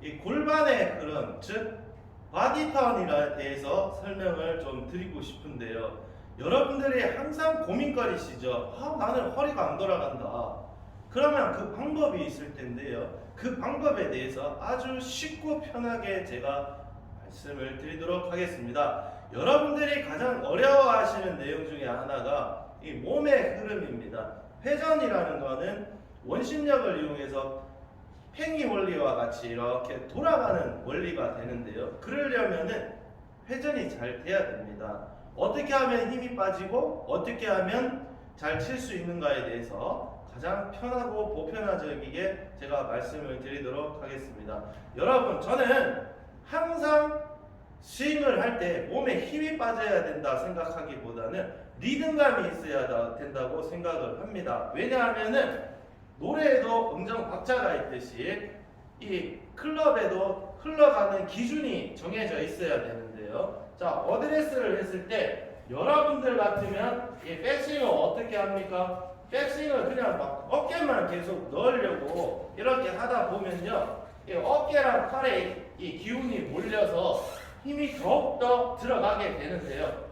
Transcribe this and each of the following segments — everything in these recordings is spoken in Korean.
이 골반의 흐름, 즉 바디턴이에 대해서 설명을 좀 드리고 싶은데요. 여러분들이 항상 고민거리시죠. 아, 나는 허리가 안 돌아간다. 그러면 그 방법이 있을 텐데요. 그 방법에 대해서 아주 쉽고 편하게 제가 말씀을 드리도록 하겠습니다. 여러분들이 가장 어려워하시는 내용 중에 하나가 이 몸의 흐름입니다. 회전이라는 거는 원심력을 이용해서 팽이 원리와 같이 이렇게 돌아가는 원리가 되는데요. 그러려면은 회전이 잘 돼야 됩니다. 어떻게 하면 힘이 빠지고 어떻게 하면 잘 칠 수 있는가에 대해서 가장 편하고 보편화적이게 제가 말씀을 드리도록 하겠습니다. 여러분, 저는 항상 스윙을 할 때 몸에 힘이 빠져야 된다 생각하기보다는 리듬감이 있어야 다- 된다고 생각을 합니다. 왜냐하면은 노래에도 음정 박자가 있듯이 이 클럽에도 흘러가는 기준이 정해져 있어야 되는데요. 자, 어드레스를 했을 때 여러분들 같으면 이 백스윙을 어떻게 합니까? 백스윙을 그냥 막 어깨만 계속 넣으려고 이렇게 하다 보면요. 이 어깨랑 팔에 이 기운이 몰려서 힘이 더욱더 들어가게 되는데요.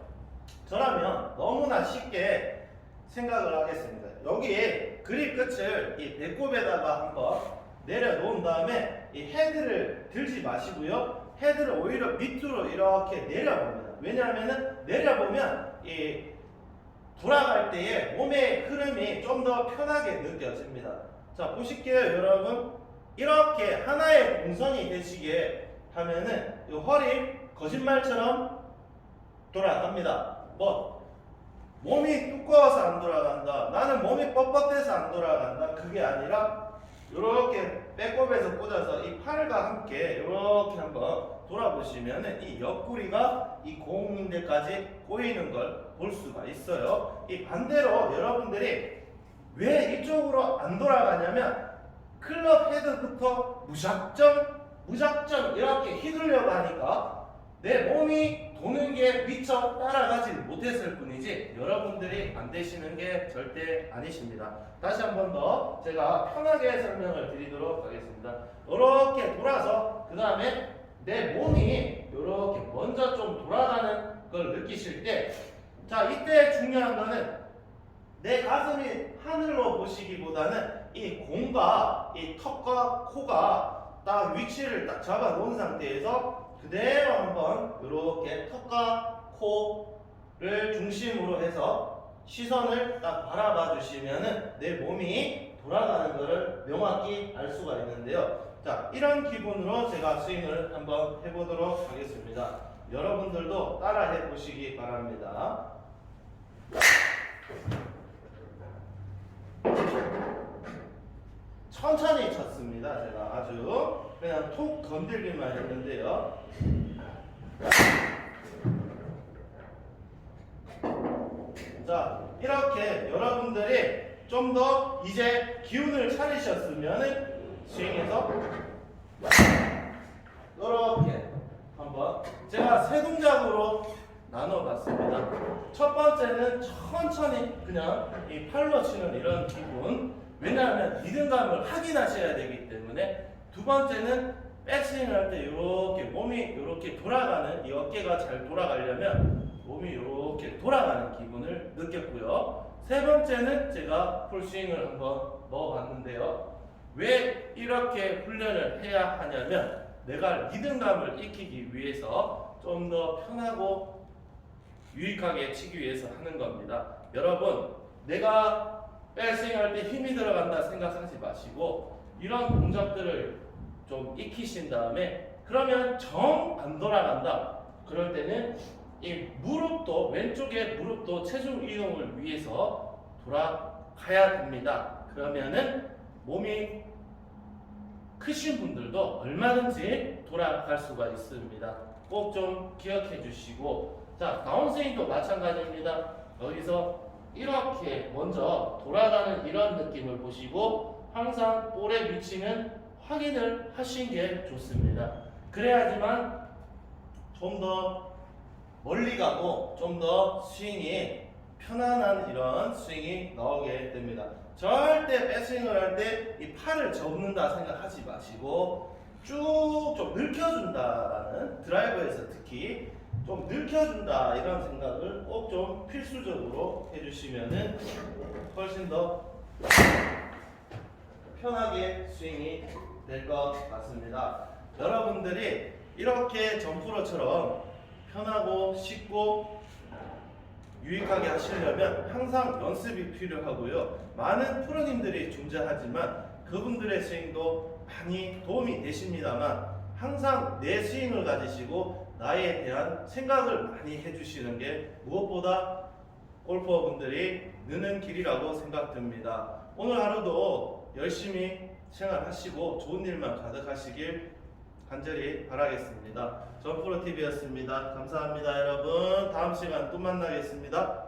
저라면 너무나 쉽게 생각을 하겠습니다. 여기에 그립 끝을 이 배꼽에다가 한번 내려놓은 다음에 이 헤드를 들지 마시고요. 헤드를 오히려 밑으로 이렇게 내려봅니다. 왜냐하면은 내려보면 이 돌아갈 때에 몸의 흐름이 좀 더 편하게 느껴집니다. 자, 보실게요, 여러분. 이렇게 하나의 동선이 되시게 하면은 이 허리 거짓말처럼 돌아갑니다. 뭐 몸이 두꺼워서 안 돌아간다. 나는 몸이 뻣뻣해서 안 돌아간다. 그게 아니라 이렇게 배꼽에서 꽂아서 이 팔과 함께 이렇게 한번 돌아보시면은 이 옆구리가 이 고공인대까지 보이는 걸 볼 수가 있어요. 이 반대로 여러분들이 왜 이쪽으로 안 돌아가냐면 클럽 헤드부터 무작정 무작정 이렇게 휘둘려고 하니까 내 몸이 도는 게 미처 따라가지 못했을 뿐이지 여러분들이 안 되시는 게 절대 아니십니다. 다시 한 번 더 제가 편하게 설명을 드리도록 하겠습니다. 이렇게 돌아서 그 다음에 내 몸이 이렇게 먼저 좀 돌아가는 걸 느끼실 때 자 이때 중요한 거는 내 가슴이 하늘로 보시기보다는 이 공과 이 턱과 코가 딱 위치를 딱 잡아 놓은 상태에서 그대로 한번 이렇게 턱과 코를 중심으로 해서 시선을 딱 바라봐 주시면은 내 몸이 돌아가는 것을 명확히 알 수가 있는데요. 자, 이런 기분으로 제가 스윙을 한번 해보도록 하겠습니다. 여러분들도 따라 해 보시기 바랍니다. 천천히 쳤습니다. 제가 아주 그냥 톡 건들기만 했는데요. 자, 이렇게 여러분들이 좀 더 이제 기운을 차리셨으면 스윙에서 이렇게 한번 제가 세 동작으로 나눠봤습니다. 첫 번째는 천천히 그냥 이 팔로 치는 이런 기분. 왜냐하면 리듬감을 확인하셔야 되기 때문에 두 번째는 백스윙을 할 때 이렇게 몸이 이렇게 돌아가는 이 어깨가 잘 돌아가려면 몸이 이렇게 돌아가는 기분을 느꼈고요. 세 번째는 제가 풀스윙을 한번 넣어봤는데요. 왜 이렇게 훈련을 해야 하냐면 내가 리듬감을 익히기 위해서 좀 더 편하고 유익하게 치기 위해서 하는 겁니다. 여러분, 내가 백스윙 할 때 힘이 들어간다 생각하지 마시고 이런 동작들을 좀 익히신 다음에 그러면 정 안 돌아간다. 그럴 때는 이 무릎도 왼쪽에 무릎도 체중 이동을 위해서 돌아가야 됩니다. 그러면은 몸이 크신 분들도 얼마든지 돌아갈 수가 있습니다. 꼭 좀 기억해 주시고 자 다운스윙도 마찬가지입니다. 여기서 이렇게 먼저 돌아가는 이런 느낌을 보시고 항상 볼의 위치는 확인을 하신 게 좋습니다. 그래야지만 좀 더 멀리 가고 좀 더 스윙이 편안한 이런 스윙이 나오게 됩니다. 절대 백스윙을 할 때 이 팔을 접는다 생각하지 마시고 쭉 좀 늙혀준다라는 드라이버에서 특히 좀 늙혀준다 이런 생각을 꼭 좀 필수적으로 해주시면은 훨씬 더 편하게 스윙이 될 것 같습니다. 여러분들이 이렇게 점프로처럼 편하고 쉽고 유익하게 하시려면 항상 연습이 필요하고요. 많은 프로님들이 존재하지만 그분들의 스윙도 많이 도움이 되십니다만 항상 내 스윙을 가지시고 나에 대한 생각을 많이 해주시는 게 무엇보다 골퍼분들이 느는 길이라고 생각됩니다. 오늘 하루도 열심히 생활하시고 좋은 일만 가득하시길 간절히 바라겠습니다. 전프로TV였습니다. 감사합니다, 여러분. 다음 시간 또 만나겠습니다.